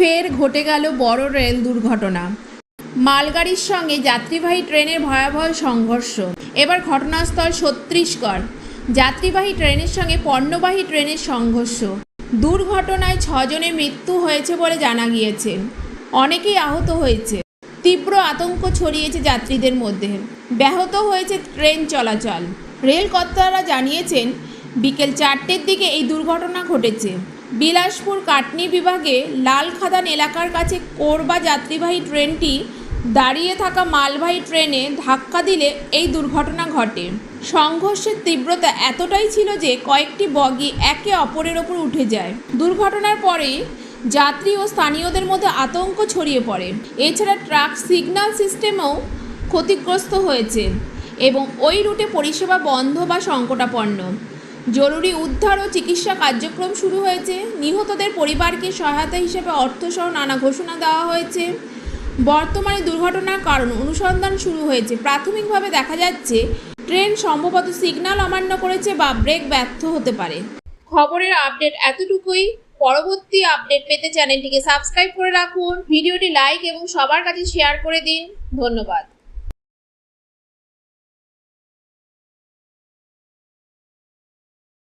ফের ঘটে গেল বড় রেল দুর্ঘটনা। মালগাড়ির সঙ্গে যাত্রীবাহী ট্রেনের ভয়াবহ সংঘর্ষ। এবার ঘটনাস্থল ছত্তিশগড়। যাত্রীবাহী ট্রেনের সঙ্গে পণ্যবাহী ট্রেনের সংঘর্ষ। দুর্ঘটনায় ছজনের মৃত্যু হয়েছে বলে জানা গিয়েছে। অনেকেই আহত হয়েছে। তীব্র আতঙ্ক ছড়িয়েছে যাত্রীদের মধ্যে। ব্যাহত হয়েছে ট্রেন চলাচল। রেল কর্তারা জানিয়েছেন, বিকেল চারটের দিকে এই দুর্ঘটনা ঘটেছে। বিলাসপুর কাটনি বিভাগে লালখাদান এলাকার কাছে কোরবা যাত্রীবাহী ট্রেনটি দাঁড়িয়ে থাকা মালবাহী ট্রেনে ধাক্কা দিলে এই দুর্ঘটনা ঘটে। সংঘর্ষের তীব্রতা এতটাই ছিল যে কয়েকটি বগি একে অপরের ওপর উঠে যায়। দুর্ঘটনার পরেই যাত্রী ও স্থানীয়দের মধ্যে আতঙ্ক ছড়িয়ে পড়ে। এছাড়া ট্রাক সিগন্যাল সিস্টেমও ক্ষতিগ্রস্ত হয়েছে এবং ওই রুটে পরিষেবা বন্ধ বা সংকটাপন্ন। জরুরি উদ্ধার ও চিকিৎসা কার্যক্রম শুরু হয়েছে। নিহতদের পরিবারকে সহায়তা হিসেবে অর্থসহ নানা ঘোষণা দেওয়া হয়েছে। বর্তমানে দুর্ঘটনার কারণ অনুসন্ধান শুরু হয়েছে। প্রাথমিকভাবে দেখা যাচ্ছে, ট্রেন সম্ভবত সিগন্যাল অমান্য করেছে বা ব্রেক ব্যর্থ হতে পারে। খবরের আপডেট এতটুকুই। পরবর্তী আপডেট পেতে চ্যানেলটিকে সাবস্ক্রাইব করে রাখুন। ভিডিওটি লাইক এবং সবার কাছে শেয়ার করে দিন। ধন্যবাদ।